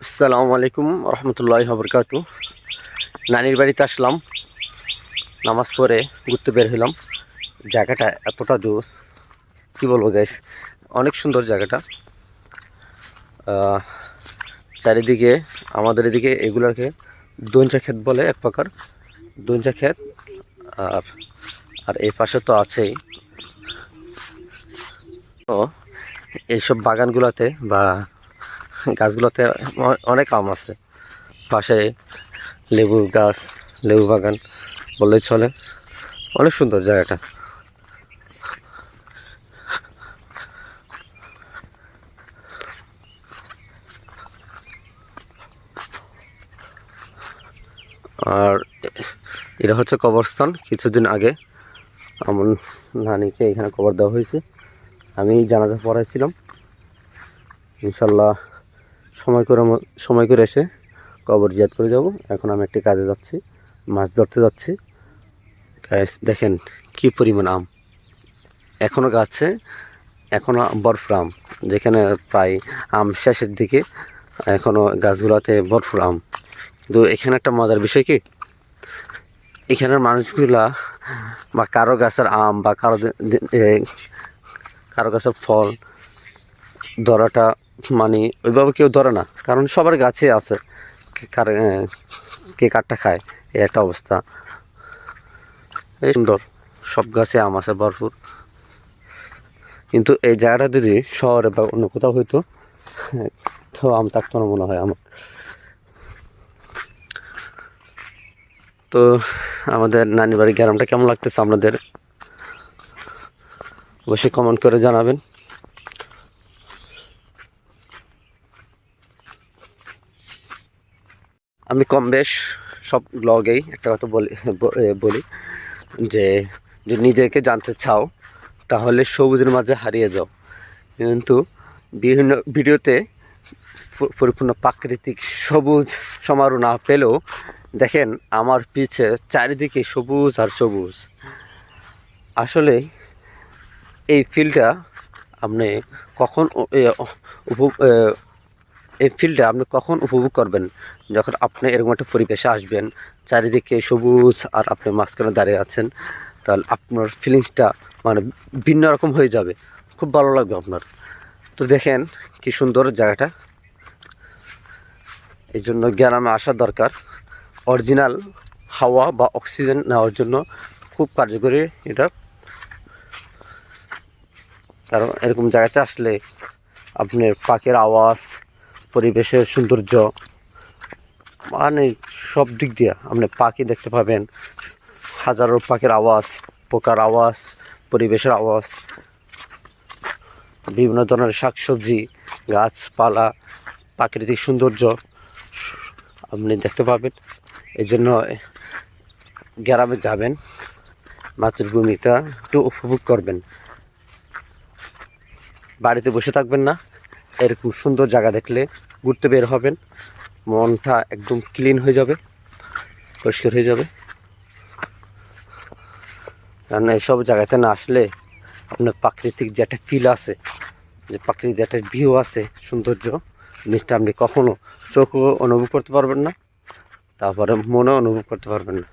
আসসালামু আলাইকুম রহমতুল্লাহ বরকাতু। নানির বাড়িতে আসলাম। নামাজ পড়ে ঘুরতে বের হলাম। জায়গাটা এতটা জোস, কি বলব গাইস অনেক সুন্দর জায়গাটা। চারিদিকে, আমাদের এদিকে এগুলোকে দঞ্চা ক্ষেত বলে এক প্রকার। দঞ্চা ক্ষেত, আর আর এই পাশে তো আছেই। তো, এইসব বাগানগুলোতে বা গাছগুলোতে অনেক আম আছে। পাশে লেবু গাছ, লেবু বাগান বললেই চলে। অনেক সুন্দর জায়গাটা। আর এটা হচ্ছে কবরস্থান। কিছুদিন আগে আমার নানিকে এখানে কবর দেওয়া হয়েছে। আমি জানাজা পড়াইছিলাম। ইনশাল্লাহ সময় করে সময় করে এসে কবর জিয়াদ করে যাব। এখন আমি একটি কাজে যাচ্ছি, মাছ ধরতে যাচ্ছি। দেখেন কি পরিমাণ আম। এখনও গাছে এখনও বরফুর আম, যেখানে প্রায় আম শেষের দিকে এখনও গাছগুলোতে বরফুর আম। কিন্তু এখানে একটা মজার বিষয় কি? এখানের মানুষগুলা বা কারও গাছের আম বা কারও কারও গাছের ফল ধরাটা মানে ওইভাবে কেউ ধরে না। কারণ সবার গাছে আছে কে- কাঠটা খায় এই একটা অবস্থা। এই সুন্দর, সব গাছে আম আছে ভরপুর। কিন্তু এই জায়গাটা যদি শহরে বা অন্য কোথাও হইতো, তো আম থাকতো না মনে হয় আমার। তো আমাদের নানি বাড়ি গ্রামটা কেমন লাগতেছে আপনাদের? অবশ্যই কমেন্ট করে জানাবেন। আমি কম বেশ সব ব্লগেই একটা কথা বলি বলি যে, যদি নিজেকে জানতে চাও, তাহলে সবুজের মাঝে হারিয়ে যাও। কিন্তু বিভিন্ন ভিডিওতে পরিপূর্ণ প্রাকৃতিক সবুজ সমারোহ না পেলেও দেখেন আমার পিছে চারিদিকে সবুজ আর সবুজ। আসলে এই ফিলটা আপনি কখন এই ফিলটা আপনি কখন উপভোগ করবেন? যখন আপনি এরকম একটা পরিবেশে আসবেন, চারিদিকে সবুজ আর আপনি মাঝখানে দাঁড়িয়ে আছেন, তাহলে আপনার ফিলিংসটা মানে ভিন্ন রকম হয়ে যাবে। খুব ভালো লাগবে আপনার। তো দেখেন কি সুন্দর জায়গাটা। এই জন্য গ্রামে আসা দরকার। অরিজিনাল হাওয়া বা অক্সিজেন নেওয়ার জন্য খুব কার্যকরী এটা। কারণ এরকম জায়গাতে আসলে আপনার পাখির আওয়াজ পরিবেশের সৌন্দর্য মানে সব দিক দিয়ে আপনি পাখি দেখতে পাবেন। হাজারো পাখির আওয়াজ, পোকার আওয়াজ, পরিবেশের আওয়াজ, বিভিন্ন ধরনের শাকসবজি, গাছপালা, প্রাকৃতিক সৌন্দর্য আপনি দেখতে পাবেন। এই জন্য গ্রামে যাবেন, মাতৃভূমিটা একটু উপভোগ করবেন। বাড়িতে বসে থাকবেন না। এরকম সুন্দর জায়গা দেখলে ঘুরতে বের হবেন। মনটা একদম ক্লিন হয়ে যাবে, পরিষ্কার হয়ে যাবে। কারণ এইসব জায়গাতে না আসলে আপনার প্রাকৃতিক যে একটা ফিল আছে, যে প্রাকৃতিক যে একটা ভিউ আছে, সৌন্দর্য, জিনিসটা আপনি কখনো চোখও অনুভব করতে পারবেন না, তারপরে মনেও অনুভব করতে পারবেন না।